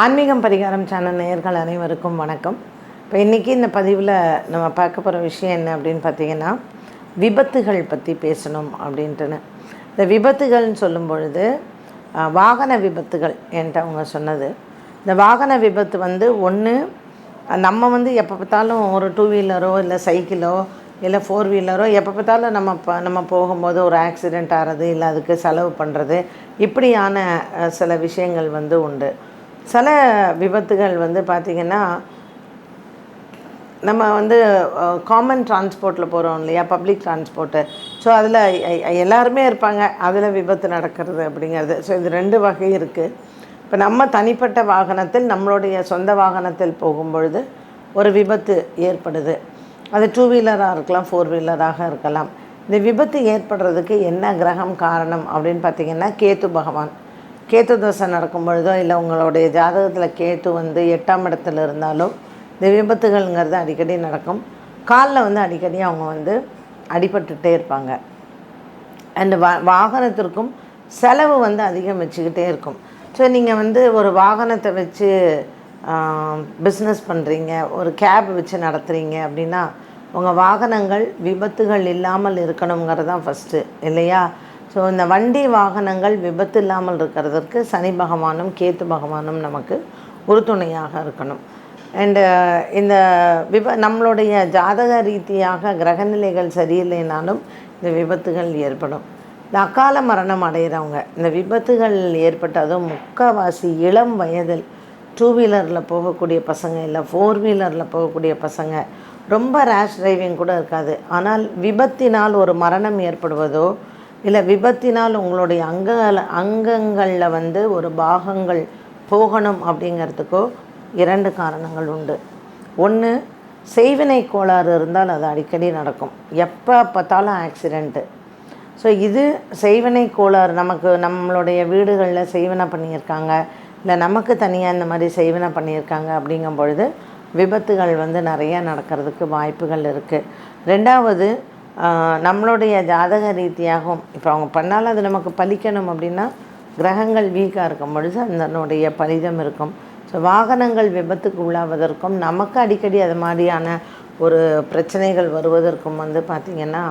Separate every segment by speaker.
Speaker 1: ஆன்மீகம் பரிகாரம் சேனல் நேயர்கள் அனைவருக்கும் வணக்கம். இப்போ இன்றைக்கி இந்த பதிவில் நம்ம பார்க்க போகிற விஷயம் என்ன அப்படின்னு பார்த்தீங்கன்னா விபத்துகள் பற்றி பேசணும் அப்படின்ட்டுன்னு. இந்த விபத்துகள்னு சொல்லும் பொழுது வாகன விபத்துகள் என்கிட்ட அவங்க சொன்னது. இந்த வாகன விபத்து வந்து ஒன்று நம்ம வந்து எப்போ பார்த்தாலும் ஒரு டூ வீலரோ இல்லை சைக்கிளோ இல்லை ஃபோர் வீலரோ எப்போ பார்த்தாலும் நம்ம ப நம்ம போகும்போது ஒரு ஆக்சிடெண்ட் ஆகிறது இல்லை அதுக்கு செலவு பண்ணுறது இப்படியான சில விஷயங்கள் வந்து உண்டு. சில விபத்துகள் வந்து பார்த்திங்கன்னா நம்ம வந்து காமன் டிரான்ஸ்போர்ட்டில் போகிறோம் இல்லையா? பப்ளிக் டிரான்ஸ்போர்ட்டு ஸோ அதில் எல்லாருமே இருப்பாங்க. அதில் விபத்து நடக்கிறது அப்படிங்கிறது. ஸோ இது ரெண்டு வகை இருக்குது இப்போ நம்ம தனிப்பட்ட வாகனத்தில் நம்மளுடைய சொந்த வாகனத்தில் போகும்பொழுது ஒரு விபத்து ஏற்படுது. அது டூ வீலராக இருக்கலாம் ஃபோர் வீலராக இருக்கலாம். இந்த விபத்து ஏற்படுறதுக்கு என்ன கிரகம் காரணம் அப்படின்னு பார்த்தீங்கன்னா கேத்து பகவான். கேத்து தோசை நடக்கும் பொழுதோ இல்லை உங்களுடைய ஜாதகத்தில் கேத்து வந்து எட்டாம் இடத்துல இருந்தாலோ இந்த விபத்துகள்ங்கிறது அடிக்கடி நடக்கும். காலில் வந்து அடிக்கடி அவங்க வந்து அடிபட்டுட்டே இருப்பாங்க. அண்டு வா வாகனத்திற்கும் செலவு வந்து அதிகம் வச்சுக்கிட்டே இருக்கும். ஸோ நீங்கள் வந்து ஒரு வாகனத்தை வச்சு பிஸ்னஸ் பண்ணுறீங்க ஒரு கேப் வச்சு நடத்துகிறீங்க அப்படின்னா உங்கள் வாகனங்கள் விபத்துகள் இல்லாமல் இருக்கணுங்கிறது தான் ஃபஸ்ட்டு இல்லையா? ஸோ இந்த வண்டி வாகனங்கள் விபத்து இல்லாமல் இருக்கிறதற்கு சனி பகவானும் கேத்து பகவானும் நமக்கு உறுதுணையாக இருக்கணும். அண்டு uh, இந்த விப நம்மளுடைய ஜாதக ரீதியாக கிரகநிலைகள் சரியில்லைனாலும் இந்த விபத்துகள் ஏற்படும். இந்த அகால மரணம் அடைகிறவங்க இந்த விபத்துகள் ஏற்பட்டதும் முக்கால்வாசி இளம் வயதில் டூ வீலரில் போகக்கூடிய பசங்க இல்லை ஃபோர் வீலரில் போகக்கூடிய பசங்க ரொம்ப ரேஷ் டிரைவிங் கூட இருக்காது. ஆனால் விபத்தினால் ஒரு மரணம் ஏற்படுவதோ இல்லை விபத்தினால் உங்களுடைய அங்கங்கள் அங்கங்களில் வந்து ஒரு பாகங்கள் போகணும் அப்படிங்கிறதுக்கோ இரண்டு காரணங்கள் உண்டு. ஒன்று செய்வினை கோளாறு இருந்தால் அது அடிக்கடி நடக்கும். எப்போ பார்த்தாலும் ஆக்சிடெண்ட்டு ஸோ இது செய்வினை கோளாறு. நமக்கு நம்மளுடைய வீடுகளில் செய்வினை பண்ணியிருக்காங்க. இல்லை நமக்கு தனியாக இந்த மாதிரி செய்வினை பண்ணியிருக்காங்க அப்படிங்கும் பொழுது விபத்துகள் வந்து நிறையா நடக்கிறதுக்கு வாய்ப்புகள் இருக்குது ரெண்டாவது நம்மளுடைய ஜாதக ரீதியாகவும் இப்போ அவங்க பண்ணாலும் அது நமக்கு பலிக்கணும் அப்படின்னா கிரகங்கள் வீக்காக இருக்கும். பொழுது அதனுடைய பலிதம் இருக்கும். ஸோ வாகனங்கள் விபத்துக்கு உள்ளாவதற்கும் நமக்கு அடிக்கடி அது மாதிரியான ஒரு பிரச்சனைகள் வருவதற்கும் வந்து பார்த்திங்கன்னா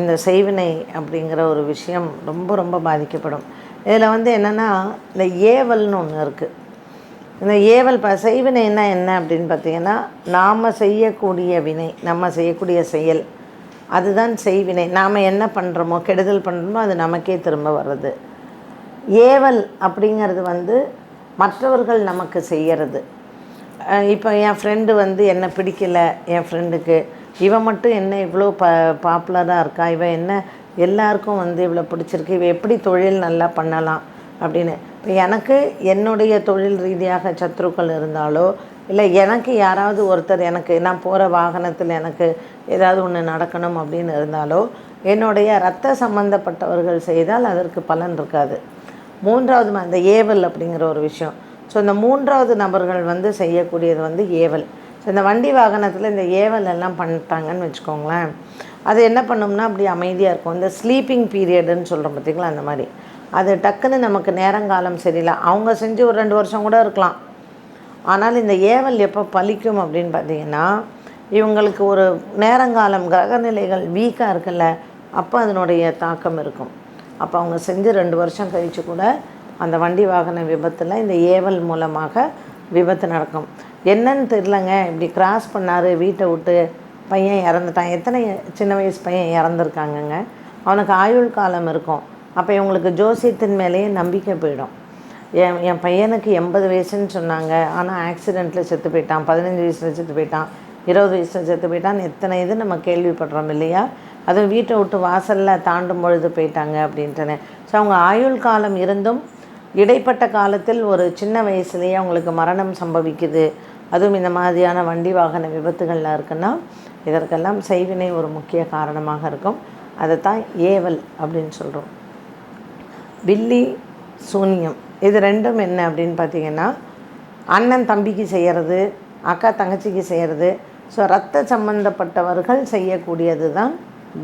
Speaker 1: இந்த செய்வினை அப்படிங்கிற ஒரு விஷயம் ரொம்ப ரொம்ப பாதிக்கப்படும். இதில் வந்து என்னென்னா இந்த ஏவல்னு ஒன்று இருக்குது இந்த ஏவல் ப செய்வினைன்னா என்ன அப்படின்னு பார்த்தீங்கன்னா நாம் செய்யக்கூடிய வினை நம்ம செய்யக்கூடிய செயல். அதுதான் செய்வினை. நாம் என்ன பண்ணுறோமோ கெடுதல் பண்ணுறோமோ அது நமக்கே திரும்ப வர்றது. ஏவல் அப்படிங்கிறது வந்து மற்றவர்கள் நமக்கு செய்கிறது இப்போ என் ஃப்ரெண்டு வந்து என்னை பிடிக்கல என் ஃப்ரெண்டுக்கு இவன் மட்டும் என்ன இவ்வளோ ப பாப்புலராக இருக்கா? இவன் என்ன எல்லாருக்கும் வந்து இவ்வளோ பிடிச்சிருக்கு? இவன் எப்படி தொழில் நல்லா பண்ணலாம்? அப்படின்னு. இப்போ எனக்கு என்னுடைய தொழில் ரீதியாக சத்ருக்கள் இருந்தாலோ இல்லை எனக்கு யாராவது ஒருத்தர் எனக்கு நான் போகிற வாகனத்தில் எனக்கு ஏதாவது ஒன்று நடக்கணும் அப்படின்னு இருந்தாலோ என்னுடைய ரத்த சம்பந்தப்பட்டவர்கள் செய்தால் அதற்கு பலன் இருக்காது. மூன்றாவது அந்த ஏவல் அப்படிங்கிற ஒரு விஷயம். ஸோ இந்த மூன்றாவது நபர்கள் வந்து செய்யக்கூடியது வந்து ஏவல். ஸோ இந்த வண்டி வாகனத்தில் இந்த ஏவல் எல்லாம் பண்ணிட்டாங்கன்னு வச்சுக்கோங்களேன். அது என்ன பண்ணும்னா அப்படி அமைதியாக இருக்கும். இந்த ஸ்லீப்பிங் பீரியடுன்னு சொல்கிறோம் பார்த்தீங்களா அந்த மாதிரி. அது டக்குன்னு நமக்கு நேரங்காலம் சரியில்லை. அவங்க செஞ்சு ஒரு ரெண்டு வருஷம் கூட இருக்கலாம். ஆனால் இந்த ஏவல் எப்போ பலிக்கும் அப்படின்னு பார்த்தீங்கன்னா இவங்களுக்கு ஒரு நேரங்காலம் கிரகநிலைகள் வீக்காக இருக்குல்ல அப்போ அதனுடைய தாக்கம் இருக்கும். அப்போ அவங்க செஞ்சு ரெண்டு வருஷம் கழித்து கூட அந்த வண்டி வாகன விபத்தில் இந்த ஏவல் மூலமாக விபத்து நடக்கும். என்னன்னு தெரிலங்க இப்படி கிராஸ் பண்ணார் வீட்டை விட்டு பையன் இறந்துட்டான். எத்தனை சின்ன வயசு பையன் இறந்துருக்காங்கங்க. அவனுக்கு ஆயுள் காலம் இருக்கும். அப்போ இவங்களுக்கு ஜோசியத்தின் மேலேயே நம்பிக்கை போயிடும். என் என் பையனுக்கு எண்பது வயசுன்னு சொன்னாங்க. ஆனால் ஆக்சிடெண்ட்டில் செத்து போயிட்டான். பதினஞ்சு வயசில் செத்து போயிட்டான். இருபது வயசில் செத்து போயிட்டான்னு எத்தனை இது நம்ம கேள்விப்படுறோம் இல்லையா? அதுவும் வீட்டை விட்டு வாசலில் தாண்டும் பொழுது போயிட்டாங்க அப்படின்ட்டுன்னு. ஸோ அவங்க ஆயுள் காலம் இருந்தும் இடைப்பட்ட காலத்தில் ஒரு சின்ன வயசுலேயே அவங்களுக்கு மரணம் சம்பவிக்குது. அதுவும் இந்த மாதிரியான வண்டி வாகன விபத்துகள்லாம் இருக்குன்னா இதற்கெல்லாம் செய்வினை ஒரு முக்கிய காரணமாக இருக்கும். அதை தான் ஏவல் அப்படின்னு சொல்கிறோம் வில்லி சூனியம். இது ரெண்டும் என்ன அப்படின்னு பார்த்தீங்கன்னா அண்ணன் தம்பிக்கு செய்கிறது அக்கா தங்கச்சிக்கு செய்கிறது ஸோ ரத்த சம்பந்தப்பட்டவர்கள் செய்யக்கூடியது தான்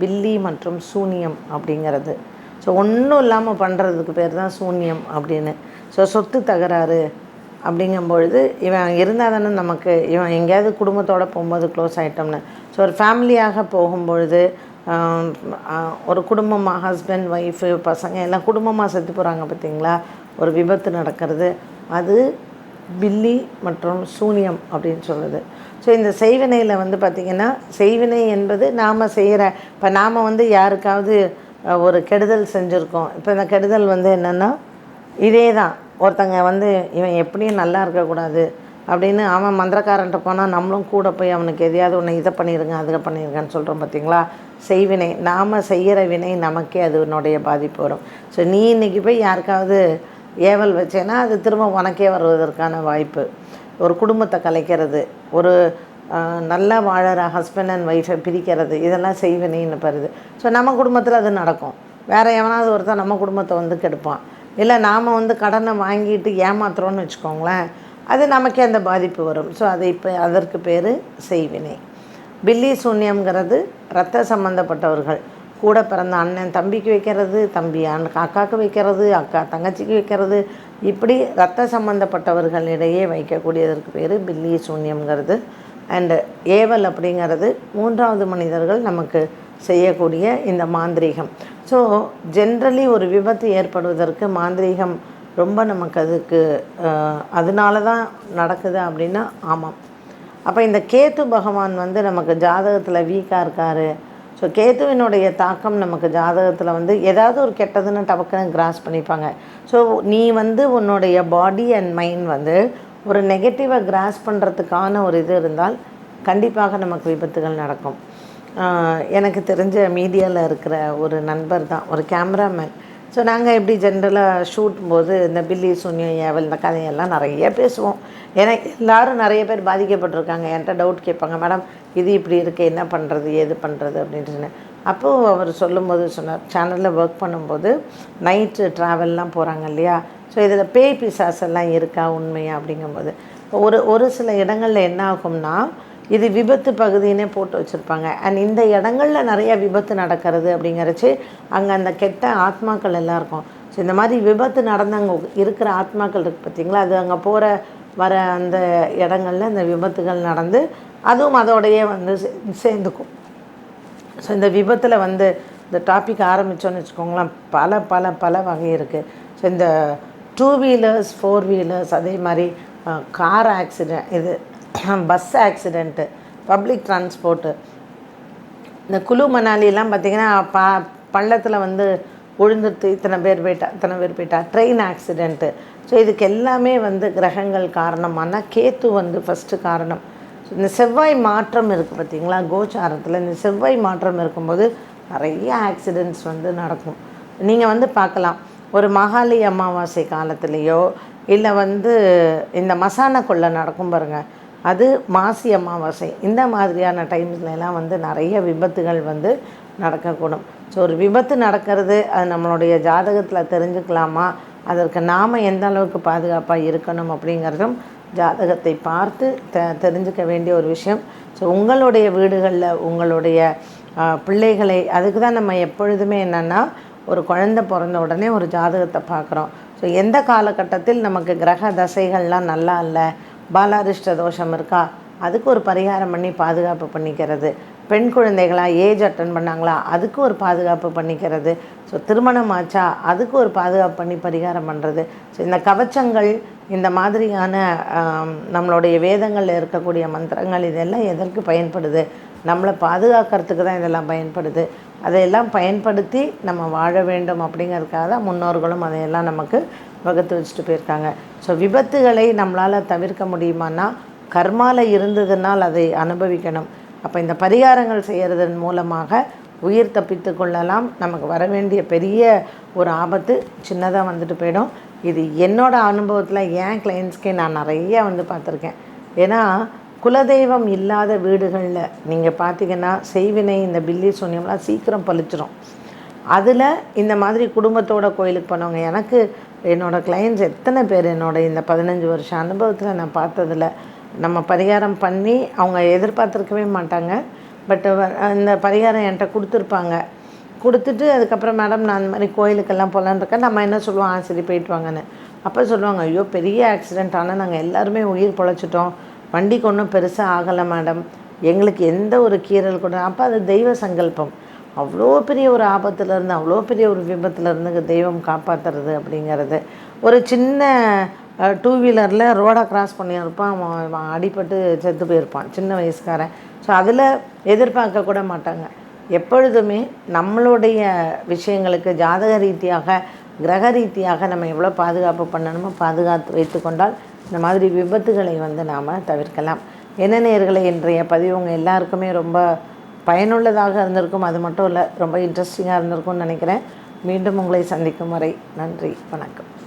Speaker 1: வில்லி மற்றும் சூனியம் அப்படிங்கிறது. ஸோ ஒன்றும் இல்லாமல் பண்ணுறதுக்கு பேர் தான் சூனியம் அப்படின்னு. ஸோ சொத்து தகராறு அப்படிங்கும்பொழுது இவன் இருந்தால் தானே நமக்கு இவன் எங்கேயாவது குடும்பத்தோடு போகும்போது க்ளோஸ் ஆகிட்டோம்னு ஸோ ஒரு ஃபேமிலியாக போகும்பொழுது ஒரு குடும்பமாக ஹஸ்பண்ட் ஒய்ஃபு பசங்க எல்லாம் குடும்பமாக செத்து போகிறாங்க பார்த்தீங்களா ஒரு விபத்து நடக்கிறது. அது பில்லி மற்றும் சூனியம் அப்படின்னு சொல்லுது ஸோ இந்த செய்வினையில் வந்து பார்த்திங்கன்னா செய்வினை என்பது நாம் செய்கிற இப்போ நாம் வந்து யாருக்காவது ஒரு கெடுதல் செஞ்சுருக்கோம். இப்போ இந்த கெடுதல் வந்து என்னென்னா இதே தான் ஒருத்தங்க வந்து இவன் எப்படியும் நல்லா இருக்கக்கூடாது. அப்படின்னு அவன் மந்திரக்காரன்ட்ட போனால் நம்மளும் கூட போய் அவனுக்கு எதையாவது ஒன்று இதை பண்ணிடுங்க அதை பண்ணிடுங்கன்னு சொல்கிறோம் பார்த்தீங்களா செய்வினை நாம் செய்கிற வினை நமக்கே அதனுடைய பாதிப்பு வரும். ஸோ நீ இன்றைக்கி போய் யாருக்காவது ஏவல் வச்சேன்னா அது திரும்ப உனக்கே வருவதற்கான வாய்ப்பு. ஒரு குடும்பத்தை கலைக்கிறது ஒரு நல்ல நல்லா வாழற ஹஸ்பண்ட் அண்ட் ஒய்ஃபை பிரிக்கிறது இதெல்லாம் செய்வினைன்னு பருது. ஸோ நம்ம குடும்பத்தில் அது நடக்கும். வேறு எவனாவது ஒருத்தன் நம்ம குடும்பத்தை வந்து கெடுப்பான். இல்லை நாம் வந்து கடனை வாங்கிட்டு ஏமாத்துறோன்னு வச்சுக்கோங்களேன் அது நமக்கே அந்த பாதிப்பு வரும். ஸோ அது இப்போ அதற்கு பேர் செய்வினை. பில்லி சூன்யம்ங்கிறது ரத்த சம்மந்தப்பட்டவர்கள் கூட பிறந்த அண்ணன் தம்பிக்கு வைக்கிறது தம்பி அண்ணன் அக்காவுக்கு வைக்கிறது அக்கா தங்கச்சிக்கு வைக்கிறது. இப்படி ரத்த சம்மந்தப்பட்டவர்களிடையே வைக்கக்கூடியதற்கு பேர் பில்லி சூன்யம்ங்கிறது. அண்டு ஏவல் அப்படிங்கிறது மூன்றாவது மனிதர்கள் நமக்கு செய்யக்கூடிய இந்த மாந்திரீகம். ஸோ ஜென்ரலி ஒரு விபத்து ஏற்படுவதற்கு மாந்திரீகம் ரொம்ப நமக்கு அதுக்கு அதனால தான் நடக்குது அப்படின்னா ஆமாம். அப்போ இந்த கேத்து பகவான் வந்து நமக்கு ஜாதகத்தில் வீக்காக இருக்கார். ஸோ கேத்துவினுடைய தாக்கம் நமக்கு ஜாதகத்தில் வந்து ஏதாவது ஒரு கெட்டதுன்னு டபக்குன்னு கிராஸ் பண்ணிப்பாங்க. ஸோ நீ வந்து உன்னுடைய பாடி அண்ட் மைண்ட் வந்து ஒரு நெகட்டிவை கிராஸ் பண்ணுறதுக்கான ஒரு இது இருந்தால் கண்டிப்பாக நமக்கு விபத்துகள் நடக்கும். எனக்கு தெரிஞ்ச மீடியாவில் இருக்கிற ஒரு நண்பர் தான் ஒரு கேமராமேன் ஸோ நாங்கள் எப்படி ஜென்ரலாக ஷூட் போது இந்த பில்லி சூன்யம் ஏவல் இந்த கதையெல்லாம் நிறைய பேசுவோம். ஏன்னா எல்லோரும் நிறைய பேர் பாதிக்கப்பட்டிருக்காங்க. என்கிட்ட டவுட் கேட்பாங்க மேடம் இது இப்படி இருக்குது என்ன பண்ணுறது ஏது பண்ணுறது அப்படின்ட்டு சொன்னேன். அப்போது அவர் சொல்லும்போது சொன்னார் சேனலில் ஒர்க் பண்ணும்போது நைட்டு ட்ராவல்லாம் போகிறாங்க இல்லையா? ஸோ இதில் பேய் பிசாஸ் எல்லாம் இருக்கா? உண்மையா? அப்படிங்கும்போது. ஒரு ஒரு சில இடங்களில் என்ன ஆகும்னா இது விபத்து பகுதின்னே போட்டு வச்சுருப்பாங்க. அண்ட் இந்த இடங்களில் நிறைய விபத்து நடக்கிறது அப்படிங்கிறச்சு அங்கே அந்த கெட்ட ஆத்மாக்கள் எல்லாம் இருக்கும். ஸோ இந்த மாதிரி விபத்து நடந்த அங்கே இருக்கிற ஆத்மாக்கள் இருக்குது பார்த்தீங்களா அது அங்கே போகிற வர அந்த இடங்கள்ல இந்த விபத்துகள் நடந்து அதுவும் அதோடையே வந்து சே- சேர்ந்துக்கும். ஸோ இந்த விபத்தில் வந்து இந்த டாபிக் ஆரம்பித்தோன்னு வச்சுக்கோங்களேன் பல பல பல வகை இருக்குது ஸோ இந்த டூ வீலர்ஸ் ஃபோர் வீலர்ஸ் அதே மாதிரி கார் ஆக்சிடென்ட் இது பஸ் ஆக்சிடெண்ட்டு பப்ளிக் டிரான்ஸ்போர்ட்டு இந்த குழு மணாலிலாம் பார்த்திங்கன்னா ப பள்ளத்தில் வந்து உழுந்துட்டு இத்தனை பேர் போயிட்டா இத்தனை பேர் போயிட்டா ட்ரெயின் ஆக்சிடெண்ட்டு ஸோ இதுக்கு எல்லாமே வந்து கிரகங்கள் காரணமானால் கேத்து வந்து ஃபஸ்ட்டு காரணம். இந்த செவ்வாய் மாற்றம் இருக்குது பார்த்தீங்களா கோச்சாரத்தில். இந்த செவ்வாய் மாற்றம் இருக்கும்போது நிறைய ஆக்சிடெண்ட்ஸ் வந்து நடக்கும். நீங்கள் வந்து பார்க்கலாம் ஒரு மகாலி அமாவாசை காலத்துலேயோ இல்லை வந்து இந்த மசான கொள்ளை நடக்கும் பாருங்கள் அது மாசி அமாவாசை. இந்த மாதிரியான டைம்ஸ்லாம் வந்து நிறைய விபத்துகள் வந்து நடக்கக்கூடும். ஸோ ஒரு விபத்து நடக்கிறது அது நம்மளுடைய ஜாதகத்தில் தெரிஞ்சுக்கலாமா? அதற்கு நாம் எந்த அளவுக்கு பாதுகாப்பாக இருக்கணும் அப்படிங்கிறதும் ஜாதகத்தை பார்த்து தெ தெரிஞ்சுக்க வேண்டிய ஒரு விஷயம். ஸோ உங்களுடைய வீடுகளில் உங்களுடைய பிள்ளைகளை அதுக்கு தான் நம்ம எப்பொழுதுமே என்னென்னா ஒரு குழந்த பிறந்த உடனே ஒரு ஜாதகத்தை பார்க்குறோம். ஸோ எந்த காலகட்டத்தில் நமக்கு கிரக தசைகள்லாம் நல்லா இல்லை? பாலாரிஷ்ட தோஷம் இருக்கா? அதுக்கு ஒரு பரிகாரம் பண்ணி பாதுகாப்பு பண்ணிக்கிறது. பெண் குழந்தைகளாக ஏஜ் அட்டன் பண்ணாங்களா? அதுக்கு ஒரு பாதுகாப்பு பண்ணிக்கிறது. ஸோ திருமணம் ஆச்சா? அதுக்கு ஒரு பாதுகாப்பு பண்ணி பரிகாரம் பண்ணுறது ஸோ இந்த கவச்சங்கள் இந்த மாதிரியான நம்மளுடைய வேதங்களில் இருக்கக்கூடிய மந்திரங்கள் இதெல்லாம் எதற்கு பயன்படுது? நம்மளை பாதுகாக்கிறதுக்கு தான் இதெல்லாம் பயன்படுது. அதையெல்லாம் பயன்படுத்தி நம்ம வாழ வேண்டும் அப்படிங்கிறதுக்காக தான் முன்னோர்களும் அதையெல்லாம் நமக்கு வகுத்து வச்சுட்டு போயிருக்காங்க. ஸோ விபத்துகளை நம்மளால் தவிர்க்க முடியுமான்னா கர்மால இருந்ததுனால் அதை அனுபவிக்கணும். அப்போ இந்த பரிகாரங்கள் செய்கிறதன் மூலமாக உயிர் தப்பித்து கொள்ளலாம். நமக்கு வர வேண்டிய பெரிய ஒரு ஆபத்து சின்னதாக வந்துட்டு போயிடும். இது என்னோடய அனுபவத்தில் ஏன் கிளைண்ட்ஸ்க்கே நான் நிறைய வந்து பார்த்துருக்கேன். ஏன்னா குலதெய்வம் இல்லாத வீடுகளில் நீங்கள் பார்த்தீங்கன்னா செய்வினை இந்த பில்லி சூன்யம்லாம் சீக்கிரம் பழிச்சிரும். அதில் இந்த மாதிரி குடும்பத்தோட கோயிலுக்கு போனவங்க எனக்கு என்னோடய கிளைண்ட்ஸ் எத்தனை பேர் என்னோட இந்த பதினஞ்சு வருஷம் அனுபவத்தில் நான் பார்த்ததில் நம்ம பரிகாரம் பண்ணி அவங்க எதிர்பார்த்துருக்கவே மாட்டாங்க. பட் இந்த பரிகாரம் என்கிட்ட கொடுத்துருப்பாங்க. கொடுத்துட்டு அதுக்கப்புறம் மேடம் நான் அந்த மாதிரி கோயிலுக்கெல்லாம் போகலான்னு இருக்கேன். நம்ம என்ன சொல்லுவோம்? ஆ சரி போயிட்டு வாங்கன்னு. அப்போ சொல்லுவாங்க ஐயோ பெரிய ஆக்சிடெண்ட் ஆனால் நாங்கள் எல்லாருமே உயிர் பொழைச்சிட்டோம். வண்டிக்கு ஒன்றும் பெருசாக ஆகலை மேடம் எங்களுக்கு எந்த ஒரு கீறல் கூட அப்போ அது தெய்வ சங்கல்பம். அவ்வளோ பெரிய ஒரு ஆபத்துலேருந்து அவ்வளோ பெரிய ஒரு விபத்துலேருந்து தெய்வம் காப்பாற்றுறது அப்படிங்கிறது. ஒரு சின்ன டூ வீலரில் ரோடை கிராஸ் பண்ணியிருப்பான் அவன் அவன் அடிபட்டு செத்து போயிருப்பான் சின்ன வயசுக்காரன். ஸோ அதில் எதிர்பார்க்க கூட மாட்டாங்க. எப்பொழுதுமே நம்மளுடைய விஷயங்களுக்கு ஜாதக ரீதியாக கிரக ரீதியாக நம்ம எவ்வளோ பாதுகாப்பு பண்ணணுமோ பாதுகாத்து வைத்து கொண்டால் இந்த மாதிரி விபத்துகளை வந்து நாம் தவிர்க்கலாம். என்ன நேர்களை இன்றைய பதிவு உங்கள் எல்லாருக்குமே ரொம்ப பயனுள்ளதாக இருந்திருக்கும். அது மட்டும் இல்லை ரொம்ப இன்ட்ரெஸ்டிங்காக இருந்திருக்கும்னு நினைக்கிறேன். மீண்டும் உங்களை சந்திக்கும் வரை நன்றி வணக்கம்.